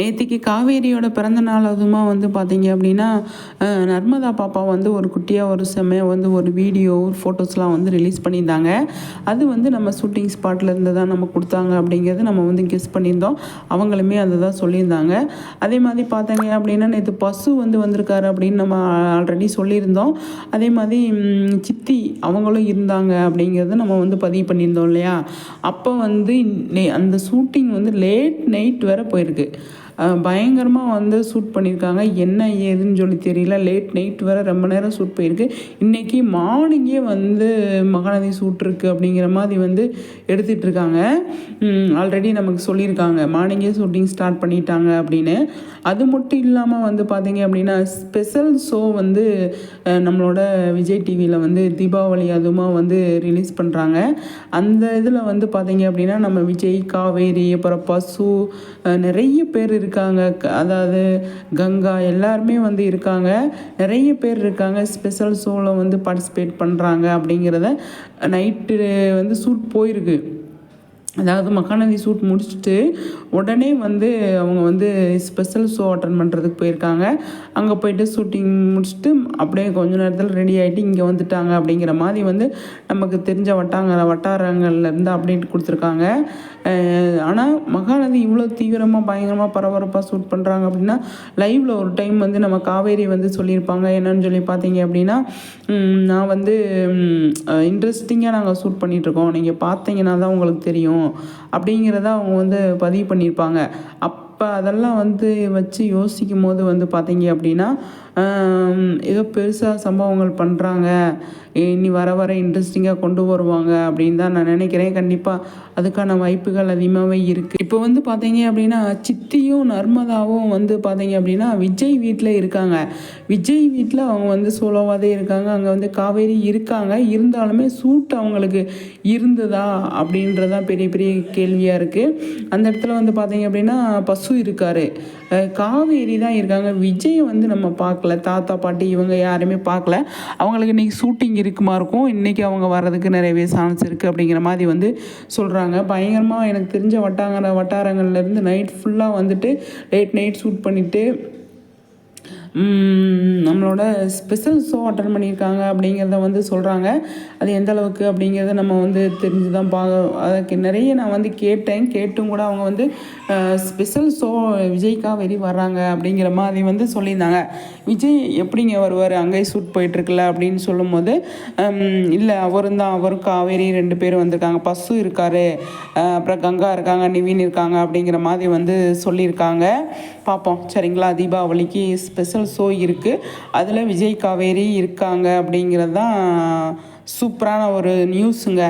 நேற்றுக்கு காவேரியோட பிறந்த நாள் அதுமா வந்து பார்த்தீங்க அப்படின்னா நர்மதா பாப்பா வந்து ஒரு குட்டியாக ஒரு செம்மையாக வந்து ஒரு வீடியோ ஃபோட்டோஸ்லாம் வந்து ரிலீஸ் பண்ணியிருந்தாங்க. அது வந்து நம்ம ஷூட்டிங் ஸ்பாட்டில் இருந்து தான் நம்ம கொடுத்தாங்க அப்படிங்கிறது நம்ம வந்து கெஸ் பண்ணியிருந்தோம். அவங்களுமே அதை தான் சொல்லியிருந்தாங்க. அதே மாதிரி பார்த்தாங்க அப்படின்னா நேற்று பசு வந்து வந்திருக்காரு அப்படின்னு நம்ம ஆல்ரெடி சொல்லியிருந்தோம். அதே மாதிரி சித்தி அவங்களும் இருந்தாங்க அப்படிங்கிறத நம்ம வந்து பதிவு பண்ணியிருந்தோம் இல்லையா? அப்போ வந்து நே- அந்த ஷூட்டிங் வந்து லேட் நைட் வேறு போயிருக்கு. பயங்கரமாக வந்து ஷூட் பண்ணியிருக்காங்க என்ன ஏதுன்னு சொல்லி தெரியல. லேட் நைட் வர ரொம்ப நேரம் ஷூட் போயிருக்கு. இன்றைக்கி மார்னிங்கே வந்து மகாநதி ஷூட் இருக்குது அப்படிங்கிற மாதிரி வந்து எடுத்துகிட்டு இருக்காங்க. ஆல்ரெடி நமக்கு சொல்லியிருக்காங்க. மார்னிங்கே ஷூட்டிங் ஸ்டார்ட் பண்ணிட்டாங்க அப்படின்னு. அது மட்டும் இல்லாமல் வந்து பார்த்தீங்க அப்படின்னா ஸ்பெஷல் ஷோ வந்து நம்மளோட விஜய் டிவியில் வந்து தீபாவளி அதுமா வந்து ரிலீஸ் பண்ணுறாங்க அந்த இதில் வந்து பார்த்தீங்க அப்படின்னா நம்ம விஜய் காவேரி அப்புறம் பசு நிறைய பேர் இருக்காங்க. க- அதாவது கங்கா எல்லாருமே வந்து இருக்காங்க. நிறைய பேர் இருக்காங்க. ஸ்பெஷல் ஷோவில் வந்து பார்ட்டிசிபேட் பண்ணுறாங்க அப்படிங்கிறத நைட்டு வந்து சூட் போயிருக்கு. அதாவது மகாநதி ஷூட் முடிச்சுட்டு உடனே வந்து அவங்க வந்து ஸ்பெஷல் ஷோ அட்டன் பண்ணுறதுக்கு போயிருக்காங்க. அங்கே போயிட்டு ஷூட்டிங் முடிச்சுட்டு அப்படியே கொஞ்ச நேரத்தில் ரெடி ஆகிட்டு இங்கே வந்துட்டாங்க அப்படிங்கிற மாதிரி வந்து நமக்கு தெரிஞ்ச வட்டாங்க வட்டாரங்கள்லேருந்து அப்டேட் கொடுத்துருக்காங்க. ஆனால் மகாநதி இவ்வளோ தீவிரமாக பயங்கரமாக பரபரப்பாக ஷூட் பண்ணுறாங்க அப்படின்னா லைவில் ஒரு டைம் வந்து நம்ம காவேரி வந்து சொல்லியிருப்பாங்க. என்னன்னு சொல்லி பார்த்தீங்க அப்படின்னா நான் வந்து இன்ட்ரெஸ்டிங்காக நாங்கள் ஷூட் பண்ணிகிட்ருக்கோம் நீங்கள் பார்த்தீங்கன்னா தான் உங்களுக்கு தெரியும். அப்படிங்கிறத அவங்க வந்து பதிவு பண்ணியிருப்பாங்க. அப்போ அதெல்லாம் வந்து வச்சு யோசிக்கும் போது வந்து பார்த்தீங்க அப்படின்னா ஏதோ பெருசாக சம்பவங்கள் பண்ணுறாங்க இனி வர வர இன்ட்ரெஸ்டிங்காக கொண்டு வருவாங்க அப்படின்னு தான் நான் நினைக்கிறேன். கண்டிப்பாக அதுக்கான வாய்ப்புகள் அதிகமாகவே இருக்குது இப்போ வந்து பார்த்தீங்க அப்படின்னா சித்தியும் நர்மதாவும் வந்து பார்த்தீங்க அப்படின்னா விஜய் வீட்டில் இருக்காங்க. விஜய் வீட்டில் அவங்க வந்து சோலோவாதே இருக்காங்க. அங்கே வந்து காவேரி இருக்காங்க. இருந்தாலுமே சூட் அவங்களுக்கு இருந்ததா அப்படின்றதான் பெரிய பெரிய கேள்வியாக இருக்குது அந்த இடத்துல வந்து பார்த்தீங்க அப்படின்னா பசு வாசு இருக்கார். காவேரி தான் இருக்காங்க. விஜயை வந்து நம்ம பார்க்கல. தாத்தா பாட்டி இவங்க யாருமே பார்க்கல. அவங்களுக்கு இன்றைக்கி ஷூட்டிங் இருக்குமா இருக்கும். இன்றைக்கி அவங்க வர்றதுக்கு நிறையவே சான்ஸ் இருக்குது அப்படிங்கிற மாதிரி வந்து சொல்கிறாங்க பயங்கரமாக எனக்கு தெரிஞ்ச வட்டாங்கிற வட்டாரங்கள்லேருந்து நைட் ஃபுல்லாக வந்துட்டு லேட் நைட் ஷூட் பண்ணிவிட்டு நம்மளோட ஸ்பெஷல் ஷோ அட்டன் பண்ணியிருக்காங்க அப்படிங்கிறத வந்து சொல்கிறாங்க அது எந்த அளவுக்கு அப்படிங்கிறத நம்ம வந்து தெரிஞ்சு தான் பார்க்க அதுக்கு நிறைய நான் வந்து கேட்டேன். கேட்டும் கூட அவங்க வந்து ஸ்பெஷல் ஷோ விஜய்க்காக வெறி வர்றாங்க அப்படிங்கிற மாதிரி வந்து சொல்லியிருந்தாங்க. விஜய் எப்படிங்க வருவார்? அங்கேயே ஷூட் போயிட்டுருக்குல்ல அப்படின்னு சொல்லும்போது இல்லை அவரும் தான் அவரும் காவேரி ரெண்டு பேரும் வந்திருக்காங்க. பசு இருக்காரு அப்புறம் கங்கா இருக்காங்க நிவின் இருக்காங்க அப்படிங்கிற மாதிரி வந்து சொல்லியிருக்காங்க. பார்ப்போம். சரிங்களா? தீபாவளிக்கு ஸ்பெஷல் ஷோ இருக்குது அதில் விஜய் காவேரி இருக்காங்க அப்படிங்கிறது தான் சூப்பரான ஒரு நியூஸுங்க